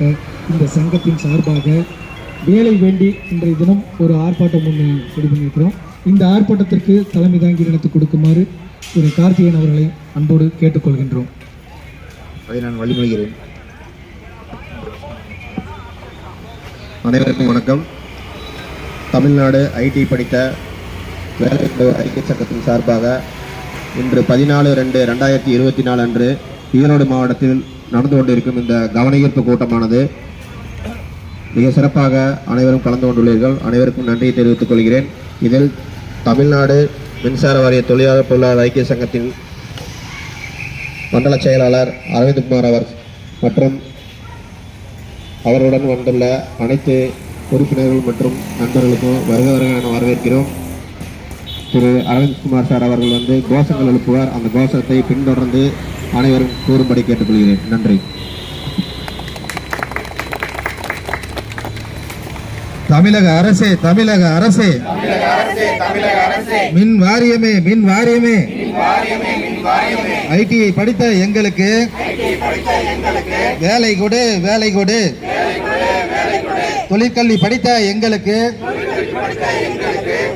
இந்த சங்கத்தின் சார்பாக வேலை வேண்டி இன்றைய தினம் ஒரு ஆர்ப்பாட்டம் ஒன்று ரெடி பண்ணியிருக்கிறோம். இந்த ஆர்ப்பாட்டத்திற்கு தலைமை தாங்கி நடத்தி கொடுக்குமாறு திரு கார்த்திகேயன் அவர்களை அன்போடு கேட்டுக்கொள்கின்றோம். அதை நான் வழிமொழிகிறேன். அனைவருக்கும் வணக்கம். தமிழ்நாடு ஐடி படித்த வேலை ஐக்கிய சங்கத்தின் சார்பாக இன்று பதினாலு ரெண்டு ரெண்டாயிரத்தி இருபத்தி நாலு அன்று ஈரோடு மாவட்டத்தில் நடந்து கொண்டிருக்கும் இந்த கவனஈர்ப்பு கூட்டமானது மிக சிறப்பாக அனைவரும் கலந்து கொண்டுள்ளீர்கள். அனைவருக்கும் நன்றியை தெரிவித்துக் கொள்கிறேன். இதில் தமிழ்நாடு மின்சார வாரிய தொழிலாளர் பொருளாதார ஐக்கிய சங்கத்தின் மண்டல செயலாளர் அரவிந்த்குமார் அவர் மற்றும் அவருடன் வந்துள்ள அனைத்து உறுப்பினர்கள் மற்றும் நண்பர்களுக்கும் வருக வருக என வரவேற்கிறோம். திரு அரவிந்த்குமார் சார் அவர்கள் வந்து கோஷங்கள் எழுப்புவார். அந்த கோஷத்தை பின்தொடர்ந்து அனைவரும் கூறும்படி கேட்டுக்கொள்கிறேன். நன்றி. தமிழக அரசே தமிழக அரசே. மின் வாரியமே மின் வாரியமே. ஐடிஐ படித்த எங்களுக்கு வேலை கொடு வேலை கொடு. தொழிற்கல்வி படித்த எங்களுக்கு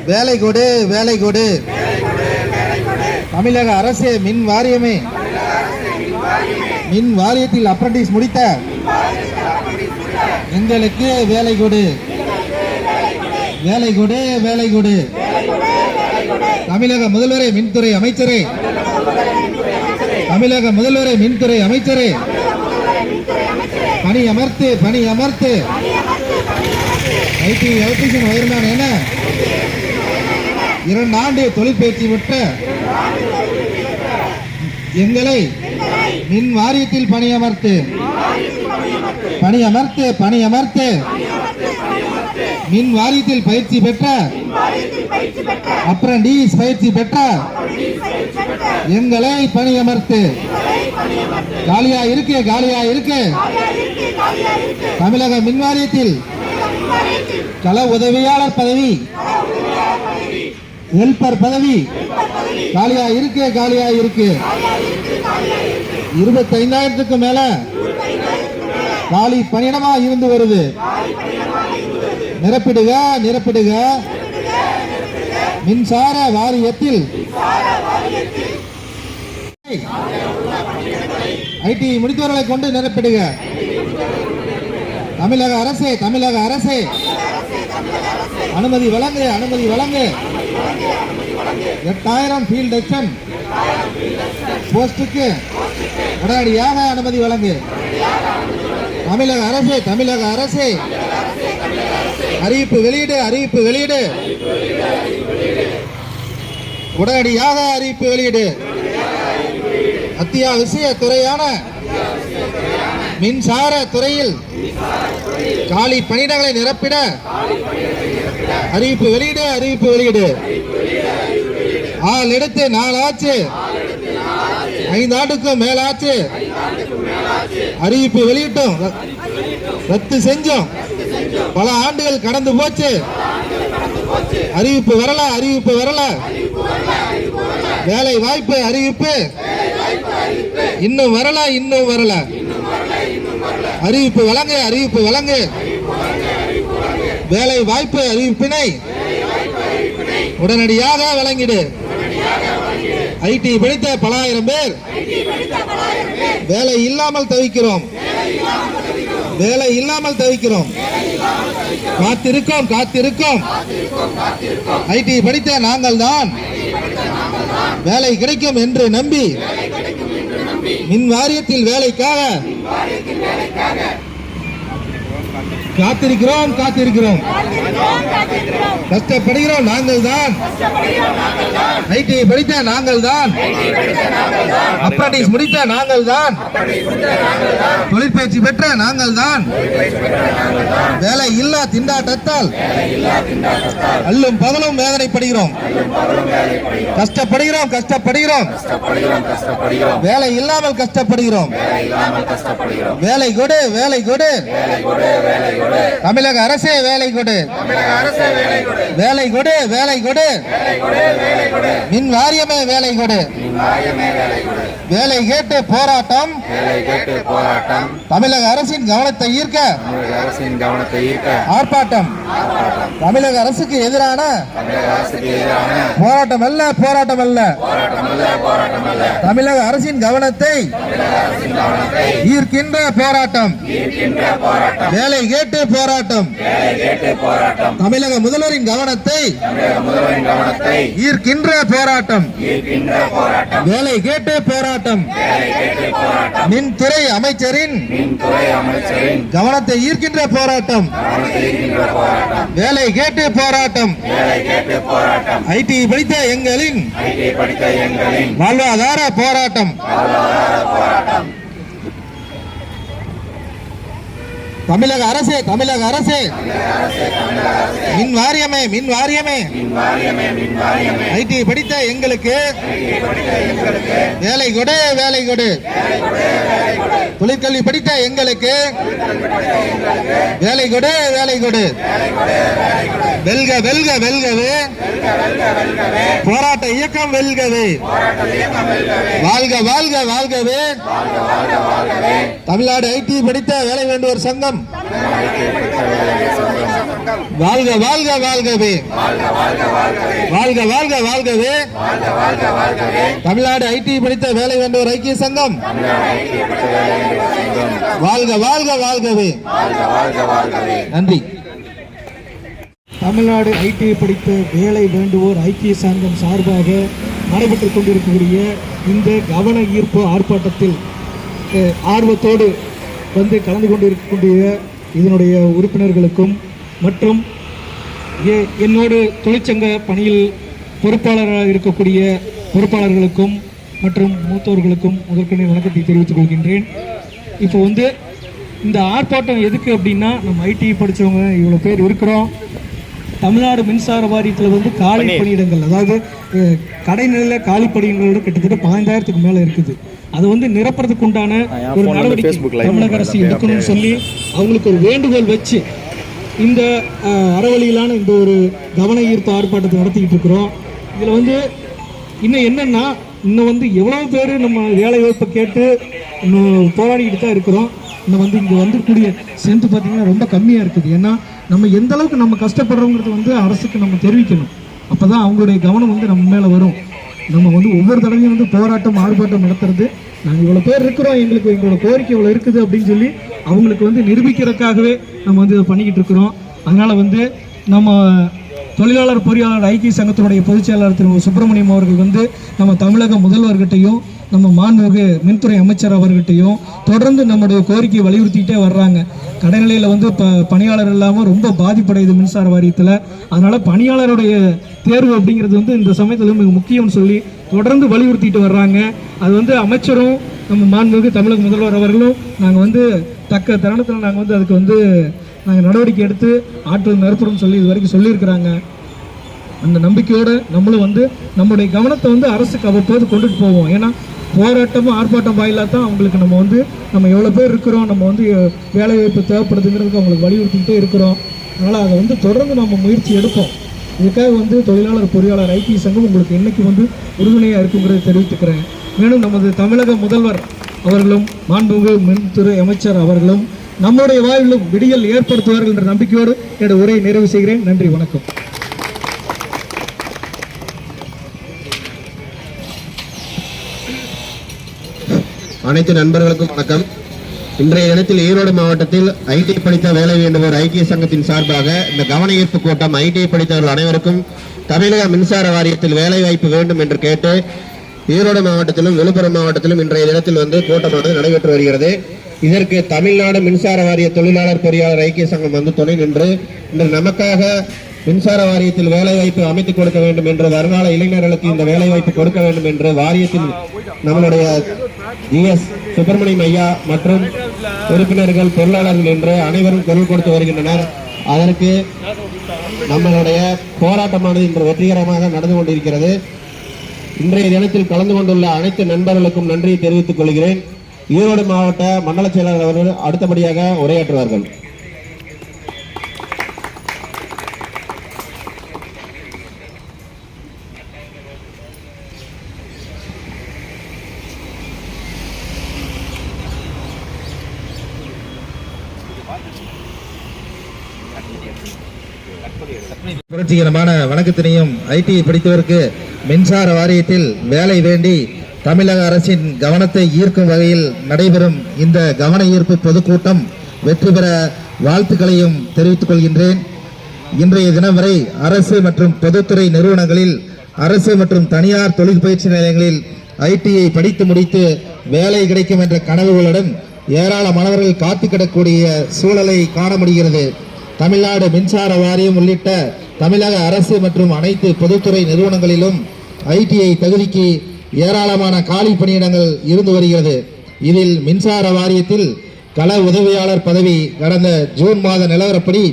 வேலை கொடு வேலை கொடு. தமிழக அரசே மின் வாரியமே. மின் வாரியத்தில் அப்ரண்டிஸ் முடித்த எங்களுக்கு வேலை கொடு. வேலை கொடு வேலை கொடு. தமிழக முதல்வரே மின்துறை அமைச்சரே. தமிழக முதல்வரே மின்துறை அமைச்சரே. பணி அமர்த்து பணி அமர்த்து. ஐடி எலக்ட்ரிஷியன் ஒயர்மேன் என இரண்டு ஆண்டு தொழிற்பயிற்சி விட்ட எங்களை மின் வாரியத்தில் பணியமர்த்து பணியமர்த்து பணியமர்த்து மின் வாரியத்தில் பயிற்சி பெற்ற. அப்ரண்டீஸ் பயிற்சி பெற்ற. எங்களை பணியமர்த்து காலியா இருக்கு காலியா இருக்கு. தமிழக மின் வாரியத்தில் கள உதவியாளர் பதவி. ஹெல்பர் பதவி. காலியா இருக்கு காலியா இருக்கு. இருபத்தி ஐந்தாயிரத்துக்கு மேல காலி பணியிடமா இருந்து வருது. நிரப்பிடுக நிரப்பிடுக. மின்சார வாரியத்தில் ஐடி முடித்தவர்களை கொண்டு நிரப்பிடுக. தமிழக அரசே தமிழக அரசே. அனுமதி வழங்கு அனுமதி வழங்கு. எட்டாயிரம் ஃபீல்ட் எக்ஷன் போஸ்டுக்கு உடனடியாக அனுமதி வழங்கு. தமிழக அரசே தமிழக அரசே. அறிவிப்பு வெளியீடு அறிவிப்பு வெளியீடு. உடனடியாக அறிவிப்பு வெளியீடு. அத்தியாவசிய துறையான மின்சார துறையில் காலி பணியிடங்களை நிரப்பிட அறிவிப்பு வெளியீடு அறிவிப்பு வெளியீடு. ஆள் எடுத்து நாலு ஆச்சு. ஐந்து ஆண்டுக்கும் மேலாச்சு அறிவிப்பு வெளியிட்டோம். ரத்து செஞ்சோம். பல ஆண்டுகள் கடந்து போச்சு. அறிவிப்பு வரல அறிவிப்பு வரல. வேலை வாய்ப்பு அறிவிப்பு. இன்னும் வரல இன்னும் வரல. அறிவிப்பு வழங்கு அறிவிப்பு வழங்கு. வேலை வாய்ப்பு அறிவிப்பினை உடனடியாக வழங்கிடு. ஐடி படித்த பல ஆயிரம் பேர். வேலை இல்லாமல் தவிக்கிறோம். வேலை இல்லாமல் தவிக்கிறோம். காத்திருக்கோம் காத்திருக்கோம். ஐடி படித்த நாங்கள் தான். வேலை கிடைக்கும் என்று நம்பி மின் வாரியத்தில் வேலைக்காக காத்திருக்கிறோம் காத்திருக்கிறோம். கஷ்டப்படுகிறோம் நாங்கள் தான் ஐடிஐ படித்த நாங்கள் தான் அப்ரண்டிஸ் முடித்த நாங்கள் தான் தொழிற்பயிற்சி பெற்ற நாங்கள் தான் வேலை இல்லா திண்டாட்டத்தால் அல்லும் பகலும் வேதனைப்படுகிறோம். கஷ்டப்படுகிறோம் கஷ்டப்படுகிறோம். வேலை இல்லாமல் கஷ்டப்படுகிறோம். வேலை கொடு வேலை கொடு. தமிழக அரசே வேலை கொடு வேலை கொடு. வேலை கொடு மின் வாரியமே வேலை கொடு. வேலை கேட்டு போராட்டம். வேலை கேட்டு போராட்டம். தமிழக அரசின் கவனத்தை ஈர்க்க. தமிழக அரசின் கவனத்தை ஈர்க்க. ஆர்ப்பாட்டம். தமிழக அரசுக்கு எதிரான தமிழக அரசுக்கு எதிரான போராட்டம் அல்ல போராட்டம் அல்ல. தமிழக அரசின் கவனத்தை ஈர்க்கின்ற போராட்டம். வேலை கேட்டு போராட்டம். தமிழக முதல்வரின் கவனத்தை ஈர்க்கின்ற போராட்டம். வேலை கேட்டு போராட்டம். அமைச்சரின் மின்துறை அமைச்சரின் கவனத்தை ஈர்க்கின்ற போராட்டம். வேலை கேட்டு போராட்டம். ஐடி படித்த எங்களின் ஐடி படித்த எங்களின் வாழ்வாதார போராட்டம். தமிழக அரசே தமிழக அரசே. மின் வாரியமே மின் வாரியமே. ஐடி படித்த எங்களுக்கு வேலை கொடு வேலை கொடு. தொழிற்கல்வி படித்த எங்களுக்கு வேலை கொடு வேலை கொடு. வெல்க வெல்க வெல்கவே. போராட்ட இயக்கம் வெல்கவே. வாழ்க வாழ்க வாழ்கவே. தமிழ்நாடு ஐடி படித்த வேலை வேண்டுவோர் சங்கம் சங்கம். வாழ்க வாழ்க வாழ்கவே. வாழ்க வாழ்க வாழ்கவே. தமிழ்நாடு ஐடி படித்த வேலை வேண்டோர் ஐக்கிய சங்கம். வாழ்க வாழ்க வாழ்கவே. நன்றி. தமிழ்நாடு ஐடி படித்த வேலை வேண்டுவோர் ஐக்கிய சங்கம் சார்பாக நடைபெற்றுக் கொண்டிருக்கக்கூடிய இந்த கவன ஈர்ப்பு ஆர்ப்பாட்டத்தில் ஆர்வத்தோடு வந்து கலந்து கொண்டிருக்கக்கூடிய இதனுடைய உறுப்பினர்களுக்கும் மற்றும் என்னோடு தொழிற்சங்க பணியில் பொறுப்பாளராக இருக்கக்கூடிய பொறுப்பாளர்களுக்கும் மற்றும் மூத்தோர்களுக்கும் முதற்கொண்டு வணக்கத்தை தெரிவித்துக் கொள்கின்றேன். இப்போ வந்து இந்த ஆர்ப்பாட்டம் எதுக்கு அப்படின்னா நம்ம ஐடி படித்தவங்க இவ்வளோ பேர் இருக்கிறோம். தமிழ்நாடு மின்சார வாரியத்தில் வந்து காலி பணியிடங்கள் அதாவது கடைநிலையில் காலி பணியிடங்களோட கிட்டத்தட்ட பதினைந்தாயிரத்துக்கு மேலே இருக்குது. அதை வந்து நிரப்புறதுக்கு உண்டான ஒரு நடவடிக்கை தமிழக அரசு எடுக்கணும்னு சொல்லி அவங்களுக்கு ஒரு வேண்டுகோள் வச்சு இந்த அறவழியிலான இந்த ஒரு கவன ஈர்ப்பு ஆர்ப்பாட்டத்தை நடத்திக்கிட்டு இருக்கிறோம். இதில் வந்து இன்னும் என்னன்னா இன்னும் வந்து எவ்வளோ பேர் நம்ம வேலை வாய்ப்பை கேட்டு இன்னும் போராடிக்கிட்டு தான் இருக்கிறோம். இன்னும் வந்து இங்கே வந்துக்கூடிய ஸ்ட்ரென்த் பார்த்தீங்கன்னா ரொம்ப கம்மியாக இருக்குது. ஏன்னா நம்ம எந்த அளவுக்கு நம்ம கஷ்டப்படுறோங்கிறது வந்து அரசுக்கு நம்ம தெரிவிக்கணும். அப்போ தான் அவங்களுடைய கவனம் வந்து நம்ம மேலே வரும். நம்ம வந்து ஒவ்வொரு தடவையும் வந்து போராட்டம் ஆர்ப்பாட்டம் நடத்துறது. நாங்கள் இவ்வளோ பேர் இருக்கிறோம். எங்களுக்கு எங்களோட கோரிக்கை இவ்வளோ இருக்குது அப்படின்னு சொல்லி அவங்களுக்கு வந்து நிரூபிக்கிறதுக்காகவே நம்ம வந்து இதை பண்ணிக்கிட்டு இருக்கிறோம். அதனால் வந்து நம்ம தொழிலாளர் பொறியாளர் ஐக்கிய சங்கத்தினுடைய பொதுச் செயலாளர் திரு சுப்பிரமணியம் அவர்கள் வந்து நம்ம தமிழக முதல்வர்கிட்டையும் நம்ம மாண்புமிகு மின்துறை அமைச்சர் அவர்கிட்டையும் தொடர்ந்து நம்முடைய கோரிக்கையை வலியுறுத்திக்கிட்டே வர்றாங்க. கடைநிலையில் வந்து இப்போ பணியாளர் இல்லாமல் ரொம்ப பாதிப்படையுது மின்சார வாரியத்தில். அதனால் பணியாளருடைய தேர்வு அப்படிங்கிறது வந்து இந்த சமயத்தில் மிக முக்கியம்னு சொல்லி தொடர்ந்து வலியுறுத்திட்டு வர்றாங்க. அது வந்து அமைச்சரும் நம்ம மாண்புமிகு தமிழக முதல்வர் அவர்களும் நாங்கள் வந்து தக்க தருணத்தில் நாங்கள் வந்து அதுக்கு வந்து நாங்கள் நடவடிக்கை எடுத்து ஆற்றல் நிரப்புறோம்னு சொல்லி இது வரைக்கும் சொல்லியிருக்கிறாங்க. அந்த நம்பிக்கையோடு நம்மளும் வந்து நம்முடைய கவனத்தை வந்து அரசுக்கு அவ்வப்போது கொண்டுட்டு போவோம். ஏன்னா போராட்டமும் ஆர்ப்பாட்டம் வாயிலாக தான் அவங்களுக்கு நம்ம வந்து நம்ம எவ்வளோ பேர் இருக்கிறோம் நம்ம வந்து வேலைவாய்ப்பு தேவைப்படுதுங்கிறதுக்கு அவங்களுக்கு வலியுறுத்திக்கிட்டே இருக்கிறோம். அதனால் அதை வந்து தொடர்ந்து நம்ம முயற்சி எடுப்போம். இதுக்காக வந்து தொழிலாளர் பொறியாளர் ஐக்கிய சங்கம் உங்களுக்கு என்றைக்கு வந்து உறுதுணையாக இருக்குங்கிறத தெரிவித்துக்கிறேன். மேலும் நமது தமிழக முதல்வர் அவர்களும் மாண்புமிகு மின்துறை அமைச்சர் அவர்களும் நம்முடைய வாழ்விலும் விடியல் ஏற்படுத்துவார்கள் என்ற நம்பிக்கையோடு என்னுடைய உரையை நிறைவு செய்கிறேன். நன்றி வணக்கம். அனைத்து நண்பர்களுக்கும் வணக்கம். இன்றைய தினத்தில் ஈரோடு மாவட்டத்தில் ஐடி படித்த வேலை வேண்டுவோர் ஐக்கிய சங்கத்தின் சார்பாக இந்த கவன ஈர்ப்பு கூட்டம் ஐடி படித்தவர்கள் அனைவருக்கும் தமிழக மின்சார வாரியத்தில் வேலை வாய்ப்பு வேண்டும் என்று கேட்டு ஈரோடு மாவட்டத்திலும் விழுப்புரம் மாவட்டத்திலும் இன்றைய தினத்தில் வந்து கூட்டமானது நடைபெற்று வருகிறது. இதற்கு தமிழ்நாடு மின்சார வாரிய தொழிலாளர் பொறியாளர் ஐக்கிய சங்கம் வந்து துணை நின்று இன்று நமக்காக மின்சார வாரியத்தில் வேலை வாய்ப்பு அமைத்துக் கொடுக்க வேண்டும் என்று வருங்கால இளைஞர்களுக்கு இந்த வேலை வாய்ப்பு கொடுக்க வேண்டும் என்று வாரியத்தில் நம்மளுடைய ஜிஎஸ் சுப்பிரமணியம் ஐயா மற்றும் உறுப்பினர்கள் பொருளாளர்கள் என்று அனைவரும் குரல் கொடுத்து வருகின்றனர். அதற்கு நம்மளுடைய போராட்டமானது இன்று வெற்றிகரமாக நடந்து கொண்டிருக்கிறது. இன்றைய தினத்தில் கலந்து கொண்டுள்ள அனைத்து நண்பர்களுக்கும் நன்றியை தெரிவித்துக் கொள்கிறேன். ஈரோடு மாவட்ட மண்டல செயலாளர் அவர்கள் அடுத்தபடியாக உரையாற்றுவார்கள். புரட்சிகரமான வணக்கத்தினையும் ஐடி படித்தவருக்கு மின்சார வாரியத்தில் வேலை வேண்டி தமிழக அரசின் கவனத்தை ஈர்க்கும் வகையில் நடைபெறும் இந்த கவன ஈர்ப்பு பொதுக்கூட்டம் வெற்றி பெற வாழ்த்துக்களையும் தெரிவித்துக் கொள்கின்றேன். இன்றைய தினம் வரை அரசு மற்றும் பொதுத்துறை நிறுவனங்களில் அரசு மற்றும் தனியார் தொழில் பயிற்சி நிலையங்களில் ஐடிஐ படித்து முடித்து வேலை கிடைக்கும் என்ற கனவுகளுடன் ஏராளமானவர்கள் காத்து கிடக்கூடிய சூழலை காண முடிகிறது. தமிழ்நாடு மின்சார வாரியம் உள்ளிட்ட தமிழக அரசு மற்றும் அனைத்து பொதுத்துறை நிறுவனங்களிலும் ஐடிஐ தகுதிக்கு ஏராளமான காலி பணியிடங்கள் இருந்து வருகிறது. இதில் மின்சார வாரியத்தில் கள உதவியாளர் பதவி கடந்த ஜூன் மாத நிலவரப்படி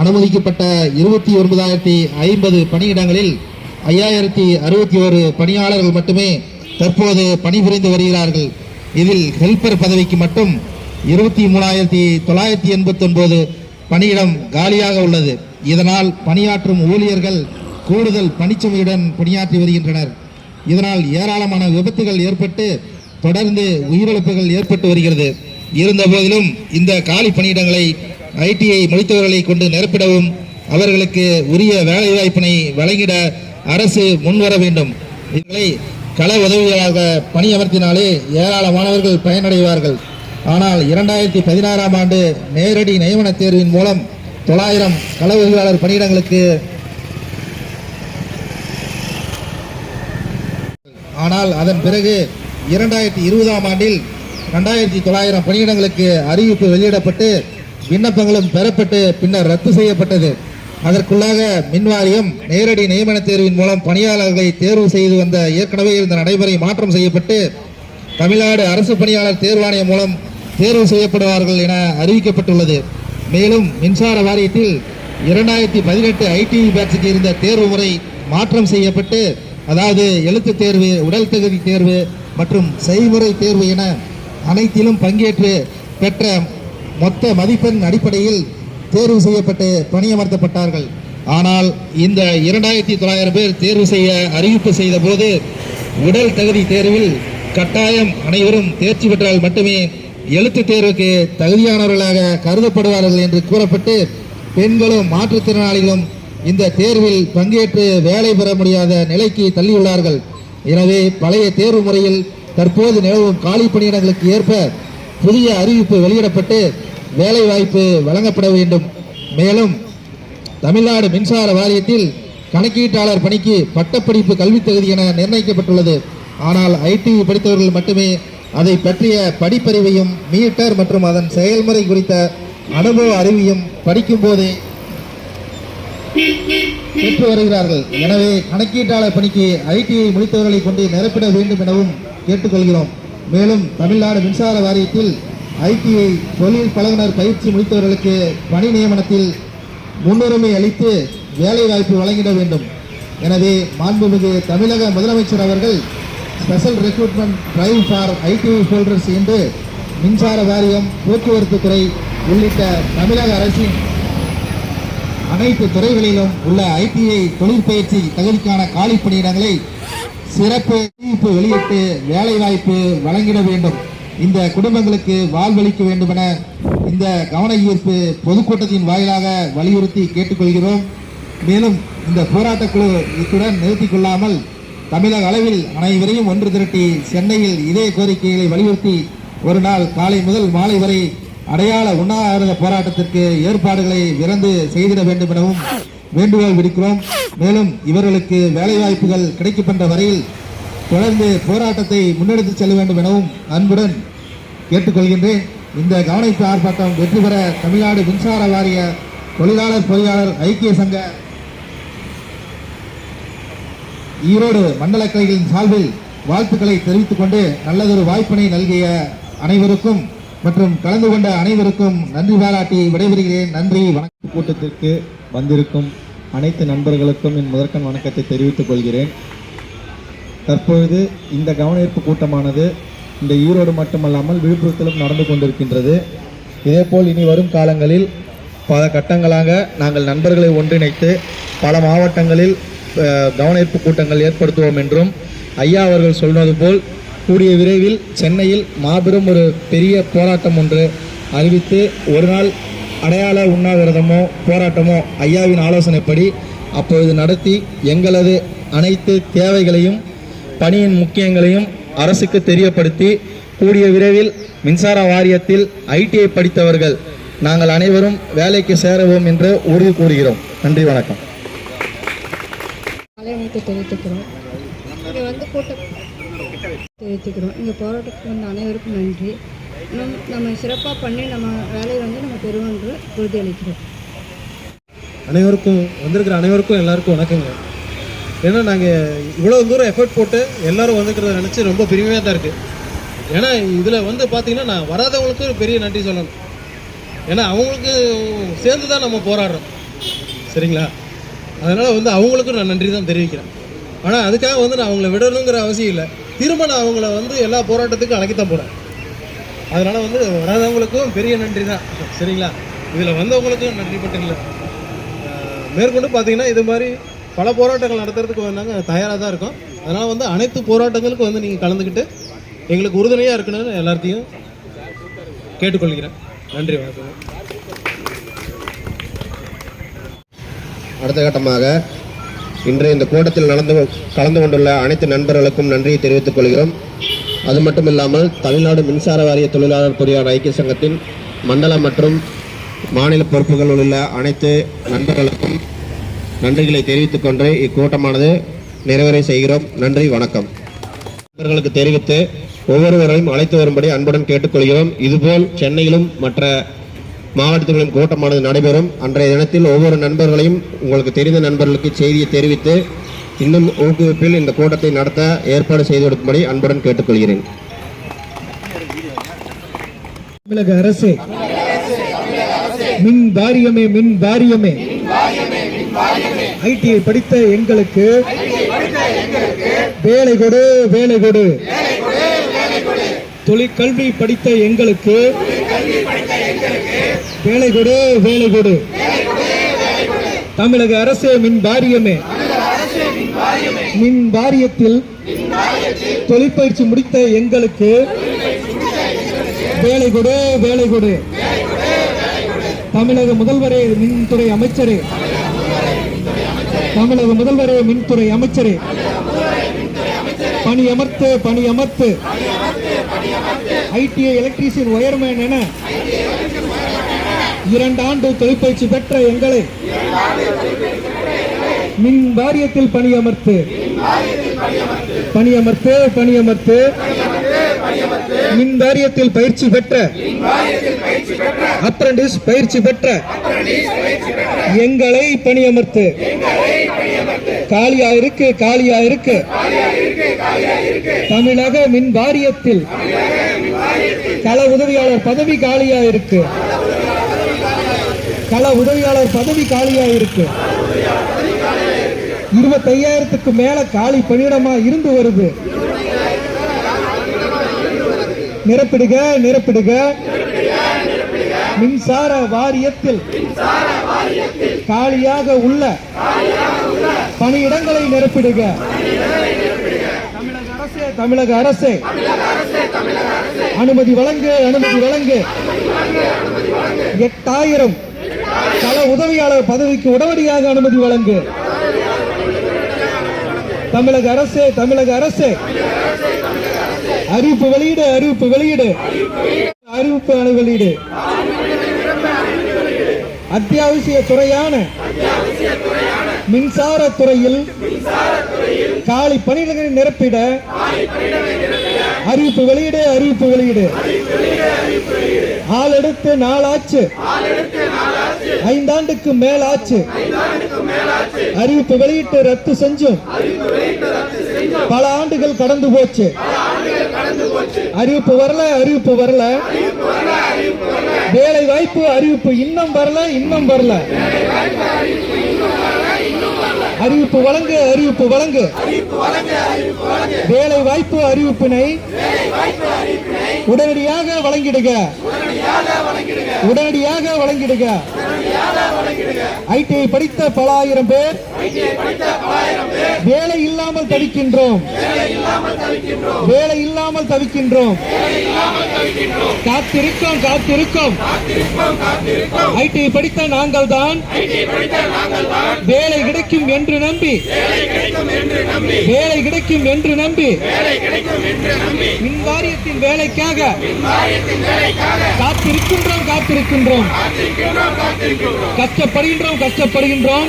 அனுமதிக்கப்பட்ட இருபத்தி ஒன்பதாயிரத்தி ஐம்பது பணியிடங்களில் ஐயாயிரத்தி அறுபத்தி ஒரு பணியாளர்கள் மட்டுமே தற்போது பணிபுரிந்து வருகிறார்கள். இதில் ஹெல்பர் பதவிக்கு மட்டும் இருபத்தி மூணாயிரத்தி தொள்ளாயிரத்தி எண்பத்தி ஒன்பது பணியிடம் காலியாக உள்ளது. இதனால் பணியாற்றும் ஊழியர்கள் கூடுதல் பணிச்சுமையுடன் பணியாற்றி வருகின்றனர். இதனால் ஏராளமான விபத்துகள் ஏற்பட்டு தொடர்ந்து உயிரிழப்புகள் ஏற்பட்டு வருகிறது. இருந்த போதிலும் இந்த காலி பணியிடங்களை ஐடிஐ முடித்தவர்களை கொண்டு நிரப்பிடவும் அவர்களுக்கு உரிய வேலைவாய்ப்பினை வழங்கிட அரசு முன்வர வேண்டும். இவர்களை கள உதவியாக பணியமர்த்தினாலே ஏராளமானவர்கள் பயனடைவார்கள். ஆனால் இரண்டாயிரத்தி பதினாறாம் ஆண்டு நேரடி நியமன தேர்வின் மூலம் தொள்ளாயிரம் கள உதவியாளர் பணியிடங்களுக்கு ஆனால் அதன் பிறகு இரண்டாயிரத்தி இருபதாம் ஆண்டில் ரெண்டாயிரத்தி தொள்ளாயிரம் பணியிடங்களுக்கு அறிவிப்பு வெளியிடப்பட்டு விண்ணப்பங்களும் பெறப்பட்டு பின்னர் ரத்து செய்யப்பட்டது. அதற்குள்ளாக மின்வாரியம் நேரடி நியமன தேர்வின் மூலம் பணியாளர்களை தேர்வு செய்து வந்த ஏற்கனவே இருந்த நடைமுறை மாற்றம் செய்யப்பட்டு தமிழ்நாடு அரசு பணியாளர் தேர்வாணையம் மூலம் தேர்வு செய்யப்படுவார்கள் என அறிவிக்கப்பட்டுள்ளது. மேலும் மின்சார வாரியத்தில் இரண்டாயிரத்தி பதினெட்டு ஐடி பேட்சுக்கு இருந்த தேர்வு முறை மாற்றம் செய்யப்பட்டு அதாவது எழுத்துத் தேர்வு உடல் தகுதி தேர்வு மற்றும் செய்முறை தேர்வு என அனைத்திலும் பங்கேற்று பெற்ற மொத்த மதிப்பெண் அடிப்படையில் தேர்வு செய்யப்பட்டு பணியமர்த்தப்பட்டார்கள். ஆனால் இந்த இரண்டாயிரத்தி தொள்ளாயிரம் பேர் தேர்வு செய்ய அறிவிப்பு செய்த போது உடல் தகுதி தேர்வில் கட்டாயம் அனைவரும் தேர்ச்சி பெற்றால் மட்டுமே எழுத்துத் தேர்வுக்கு தகுதியானவர்களாக கருதப்படுவார்கள் என்று கூறப்பட்டு பெண்களும் மாற்றுத்திறனாளிகளும் இந்த தேர்வில் பங்கேற்று வேலை பெற முடியாத நிலைக்கு தள்ளியுள்ளார்கள். எனவே பழைய தேர்வு முறையில் தற்போது நிலவும் காலி பணியிடங்களுக்கு ஏற்ப புதிய அறிவிப்பு வெளியிடப்பட்டு வேலை வாய்ப்பு வழங்கப்பட வேண்டும். மேலும் தமிழ்நாடு மின்சார வாரியத்தில் கணக்கீட்டாளர் பணிக்கு பட்டப்படிப்பு கல்வித் தகுதி என நிர்ணயிக்கப்பட்டுள்ளது. ஆனால் ஐடி படித்தவர்கள் மட்டுமே அதை பற்றிய படிப்பறிவையும் மீட்டர் மற்றும் அதன் செயல்முறை குறித்த அனுபவ அறிவையும் படிக்கும் போதே பெற்று வருகிறார்கள். எனவே கணக்கீட்டாளர் பணிக்கு ஐடிஐ முடித்தவர்களை கொண்டு நிரப்பிட வேண்டும் எனவும் கேட்டுக்கொள்கிறோம். மேலும் தமிழ்நாடு மின்சார வாரியத்தில் ஐடிஐ தொழில் பழகுனர் பயிற்சி முடித்தவர்களுக்கு பணி நியமனத்தில் முன்னுரிமை அளித்து வேலைவாய்ப்பு வழங்கிட வேண்டும். எனவே மாண்புமிகு தமிழக முதலமைச்சர் அவர்கள் special recruitment drive for ITI holders என்று மின்சார வாரியம் போக்குவரத்து துறை உள்ளிட்ட தமிழக அரசின் அனைத்து துறைகளிலும் உள்ள ஐடிஐ தொழிற்பயிற்சி தகுதிக்கான காலிப்பணியிடங்களை சிறப்பு அறிவிப்பு வெளியிட்டு வேலைவாய்ப்பு வழங்கிட வேண்டும். இந்த குடும்பங்களுக்கு வாழ்வளிக்க வேண்டும் என இந்த கவன ஈர்ப்பு பொதுக்கூட்டத்தின் வாயிலாக வலியுறுத்தி கேட்டுக்கொள்கிறோம். மேலும் இந்த போராட்டக்குழு இத்துடன் நிறுத்திக் கொள்ளாமல் தமிழக அளவில் அனைவரையும் ஒன்று திரட்டி சென்னையில் இதே கோரிக்கைகளை வலியுறுத்தி ஒரு நாள் காலை முதல் மாலை வரை அடையாள உண்ணாவிரத போராட்டத்திற்கு ஏற்பாடுகளை விரைந்து செய்திட வேண்டும் எனவும் வேண்டுகோள் விடுக்கிறோம். மேலும் இவர்களுக்கு வேலைவாய்ப்புகள் கிடைக்கப்பெற்ற வரையில் தொடர்ந்து போராட்டத்தை முன்னெடுத்துச் செல்ல வேண்டும் எனவும் அன்புடன் கேட்டுக்கொள்கின்றேன். இந்த கவனிப்பு ஆர்ப்பாட்டம் வெற்றி பெற தமிழ்நாடு மின்சார வாரிய தொழிலாளர் பொறியாளர் ஐக்கிய சங்க ஈரோடு மண்டல கலைகளின் சார்பில் வாழ்த்துக்களை தெரிவித்துக் கொண்டு நல்லதொரு வாய்ப்பினை நல்கிய அனைவருக்கும் மற்றும் கலந்து கொண்ட அனைவருக்கும் நன்றி பாராட்டி விடைபெறுகிறேன். நன்றி வணக்க கூட்டத்திற்கு வந்திருக்கும் அனைத்து நண்பர்களுக்கும் என் முதற்கண் வணக்கத்தை தெரிவித்துக் கொள்கிறேன். தற்பொழுது இந்த கவனஈர்ப்பு கூட்டமானது இந்த ஈரோடு மட்டுமல்லாமல் விழுப்புரத்திலும் நடந்து கொண்டிருக்கின்றது. இதேபோல் இனி வரும் காலங்களில் பல கட்டங்களாக நாங்கள் நண்பர்களை ஒன்றிணைத்து பல மாவட்டங்களில் கவனஈர்ப்பு கூட்டங்கள் ஏற்படுத்துவோம் என்றும் ஐயா அவர்கள் சொன்னது போல் கூடிய விரைவில் சென்னையில் மாபெரும் ஒரு பெரிய போராட்டம் ஒன்று அறிவித்து ஒரு நாள் அடையாள உண்ணாவிரதமோ போராட்டமோ ஐயாவின் ஆலோசனைப்படி அப்பொழுது நடத்தி எங்களது அனைத்து தேவைகளையும் பணியின் முக்கியங்களையும் அரசுக்கு தெரியப்படுத்தி கூடிய விரைவில் மின்சார வாரியத்தில் ஐடிஐ படித்தவர்கள் நாங்கள் அனைவரும் வேலைக்கு சேருவோம் என்று உறுதி கூறுகிறோம். நன்றி வணக்கம். போராட்டத்தை தெரிவித்துக்கிறோம். இங்கே வந்து கூட்டம் தெரிவித்துக்கிறோம். இங்கே போராட்டத்துக்கு வந்த அனைவருக்கும் நன்றி. நம் நம்ம சிறப்பாக பண்ணி நம்ம வேலையை வந்து நம்ம பெறுவோம் என்று உறுதியளிக்கிறோம் அனைவருக்கும் வந்திருக்கிற அனைவருக்கும் எல்லாருக்கும் வணக்கங்க. ஏன்னா நாங்கள் இவ்வளோ தூரம் எஃபர்ட் போட்டு எல்லாரும் வந்துக்கிறத நினச்சி ரொம்ப பெருமையாக தான் இருக்குது ஏன்னா இதில் வந்து பார்த்திங்கன்னா நான் வராதவங்களுக்கு ஒரு பெரிய நன்றி சொல்லணும். ஏன்னா அவங்களுக்கு சேர்ந்து தான் நம்ம போராடுறோம். சரிங்களா? அதனால் வந்து அவங்களுக்கும் நான் நன்றி தான் தெரிவிக்கிறேன். ஆனால் அதுக்காக வந்து நான் அவங்கள விடணுங்கிற அவசியம் இல்லை. திரும்ப நான் அவங்கள வந்து எல்லா போராட்டத்துக்கும் அழைக்கத்தான் போகிறேன் அதனால் வந்து வராதவங்களுக்கும் பெரிய நன்றி தான் சரிங்களா? இதில் வந்தவங்களுக்கும் நன்றி மட்டும் இல்லை. மேற்கொண்டு பார்த்தீங்கன்னா இது மாதிரி பல போராட்டங்கள் நடத்துறதுக்கு நாங்கள் தயாராக தான் இருக்கோம். அதனால் வந்து அனைத்து போராட்டங்களுக்கும் வந்து நீங்கள் கலந்துக்கிட்டு எங்களுக்கு உறுதுணையாக இருக்கணும்னு எல்லாத்தையும் கேட்டுக்கொள்கிறேன். நன்றி வணக்கம். அடுத்த கட்டமாக இன்று இந்த கூட்டத்தில் நடந்து கலந்து கொண்டுள்ள அனைத்து நண்பர்களுக்கும் நன்றியை தெரிவித்துக் கொள்கிறோம். அது மட்டும் இல்லாமல் தமிழ்நாடு மின்சார வாரிய தொழிலாளர் பொறியாளர் ஐக்கிய சங்கத்தின் மண்டல மற்றும் மாநில பொறுப்புகளில் உள்ள அனைத்து நண்பர்களுக்கும் நன்றிகளை தெரிவித்துக் கொண்டு இக்கூட்டமானது நிறைவேறை செய்கிறோம். நன்றி வணக்கம். நண்பர்களுக்கு தெரிவித்து ஒவ்வொருவரையும் அழைத்து வரும்படி அன்புடன் கேட்டுக்கொள்கிறோம். இதுபோல் சென்னையிலும் மற்ற மாவட்டங்களிலும் கூட்டமானது நடைபெறும். அன்றைய தினத்தில் ஒவ்வொரு நண்பர்களையும் உங்களுக்கு தெரிந்த நண்பர்களுக்கு செய்தியை தெரிவித்து இன்னும் ஊக்குவிப்பில் இந்த கூட்டத்தை நடத்த ஏற்பாடு செய்து கொடுக்கும்படி அன்புடன் கேட்டுக்கொள்கிறேன். தமிழக அரசு மின் வாரியமே மின் வாரியமே. ஐடிஐ படித்த எங்களுக்கு வேலை கொடு வேலை கொடு. தொழிற்கல்வி படித்த எங்களுக்கு வேலை கொடு வேலை கொடு. தமிழக அரசே மின் பாரியமே மின் வாரியத்தில் தொழிற்பயிற்சி முடித்த எங்களுக்கு வேலை கொடு வேலை கொடு. தமிழக முதல்வரே மின்துறை அமைச்சரே. தமிழக முதல்வரே மின்துறை அமைச்சரே. பணி அமர்த்து பணி அமர்த்து ஐடிஐ எலக்ட்ரீசியன் ஒயர்மேன் என இரண்டாண்டு தொழிற்பயிற்சி பெற்ற எங்களை மின் வாரியத்தில் பணியமர்த்து பணியமர்த்து பணியமர்த்து மின் வாரியத்தில் பயிற்சி பெற்ற அப்ரண்டிஸ் பயிற்சி பெற்ற எங்களை பணியமர்த்து காலியா இருக்கு காலியா இருக்கு தமிழக மின் வாரியத்தில் கள உதவியாளர் பதவி காலியா இருக்கு கள உதவியாளர் பதவி காலியா இருக்கு இருபத்தையாயிரத்துக்கு மேல காலி பணியிடமா இருந்து வருது. நிரப்பிடுக நிரப்பிடுக. மின்சார வாரியத்தில் காலியாக உள்ள பணியிடங்களை நிரப்பிடுக. தமிழக அரசே தமிழக அரசே. அனுமதி வழங்கு அனுமதி வழங்கு. எட்டாயிரம் கள உதவியாளர் பதவிக்கு உடனடியாக அனுமதி வழங்கு. தமிழக அரசே தமிழக அரசே. அறிவிப்பு வெளியீடு அறிவிப்பு வெளியீடு. அறிவிப்பு அணு வெளியீடு அத்தியாவசிய துறையான மின்சார துறையில் காலி பணியிடங்களை நிரப்பிட அறிவிப்பு வெளியிடு அறிவிப்பு வெளியிடு. ஆள் எடுத்து நாளாச்சு ஐந்தாண்டுக்கு மேலாச்சு அறிவிப்பு வெளியிட்டு ரத்து செஞ்சும். பல ஆண்டுகள் கடந்து போச்சு. அறிவிப்பு வரல அறிவிப்பு வரல. வேலை வாய்ப்பு அறிவிப்பு இன்னும் வரல இன்னும் வரல. அறிவிப்பு வழங்கு அறிவிப்பு வழங்கு. வேலை வாய்ப்பு அறிவிப்பினை உடனடியாக வழங்கிடுக. உடனடியாக வழங்கிடுக. ஐடிஐ படித்த பல ஆயிரம் பேர் வேலை இல்லாமல் தவிக்கின்றோம். வேலை இல்லாமல் தவிக்கின்றோம். காத்திருக்கோம் காத்திருக்கோம். ஐடிஐ படித்த நாங்கள் தான் வேலை கிடைக்கும் என்று நம்பி. வேலை கிடைக்கும் என்று நம்பி. மின் வாரியத்தின் வேலைக்காக காத்திருக்கின்றோம் காத்திருக்கின்றோம். கஷ்டப்படுகின்றோம் கஷ்டப்படுகின்றோம்.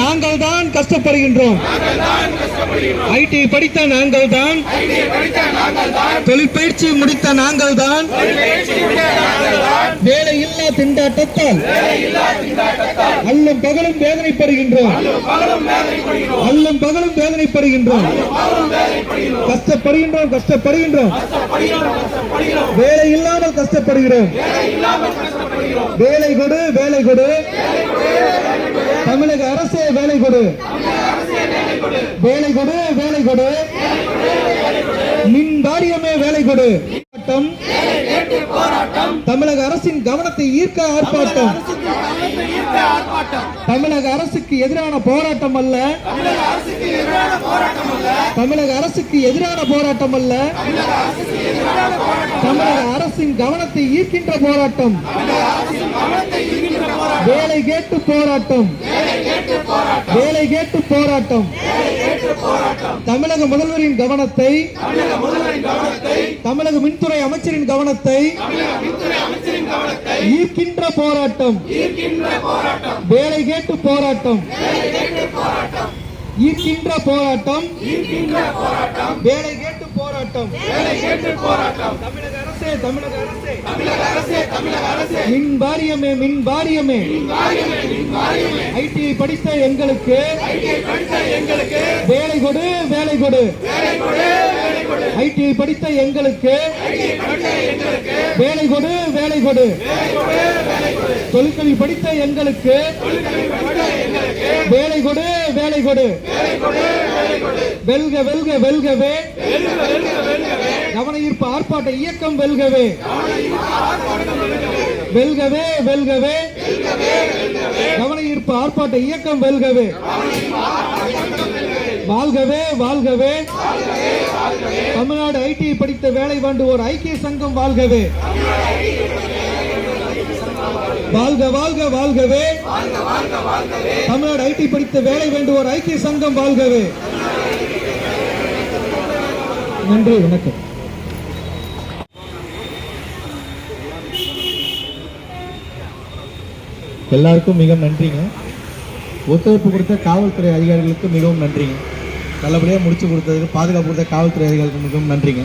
நாங்கள் தான் கஷ்டப்படுகின்றோம். ஐடி படித்த நாங்கள் தான் தொழிற்பயிற்சி முடித்த நாங்கள் தான் வேலை இல்லா திண்டாட்டத்தால். அல்லும் பகலும் வேதனைப்படுகின்றோம். அல்லும் பகலும் வேதனைப்படுகின்றோம். கஷ்டப்படுகின்றோம் கஷ்டப்படுகின்றோம். வேலை இல்லாமல் கஷ்டப்படுகிறோம். வேலை கொடு வேலை கொடு. தமிழக அரசே வேலை கொடு. வேலை கொடு வேலை கொடு. மின் வாரியமே வேலை கொடு. தமிழக அரசின் கவனத்தை ஈர்க்க ஆர்ப்பாட்டம். தமிழக அரசுக்கு எதிரான போராட்டம் அல்ல. தமிழக அரசுக்கு எதிரான போராட்டம் அல்ல. தமிழக அரசின் கவனத்தை ஈர்க்கின்ற போராட்டம். வேலை கேட்டு போராட்டம். வேலை கேட்டு போராட்டம். தமிழக முதல்வரின் கவனத்தை தமிழக மின்துறை அமைச்சரின் கவனத்தை ஈர்க்கின்ற போராட்டம். வேலை கேட்டு போராட்டம். ஈர்க்கின்ற போராட்டம். வேலை கேட்டு போராட்டம். தமிழக அரசே தமிழக அரசே தமிழக அரசே. மின் வாரியமே மின் வாரியமே. ஐடிஐ படித்த எங்களுக்கு வேலை கொடு வேலை கொடு. ஐடிஐ படித்த எங்களுக்கு வேலை கொடு வேலை கொடு. தொழிற்கல்வி படித்த எங்களுக்கு வேலை கொடு வேலை கொடு. வெல்க வெல்க வெல்கவே. கவன ஈர்ப்பு ஆர்ப்பாட்ட இயக்கம் வெல்கவே. வெல்கவே வெல்கவே. கவன ஈர்ப்பு ஆர்ப்பாட்ட இயக்கம் வெல்கவே. வாழ்கவே வாழ்கவே. தமிழ்நாடு ஐடி படித்த வேலை வேண்டுவோர் ஐக்கிய சங்கம் வாழ்கவே. வாழ்க வாழ்க வாழ்கவே. தமிழ்நாடு ஐடி படித்த வேலை வேண்டுவோர் ஐக்கிய சங்கம் வாழ்கவே. நன்றி வணக்கம். எல்லாருக்கும் மிக நன்றிங்க. ஒத்துழைப்பு கொடுத்த காவல்துறை அதிகாரிகளுக்கு மிகவும் நன்றிங்க. நல்லபடியாக முடிச்சு கொடுத்ததுக்கு பாதுகாப்பு கொடுத்த காவல்துறை அதிகாரிகளுக்கு மிகவும் நன்றிங்க.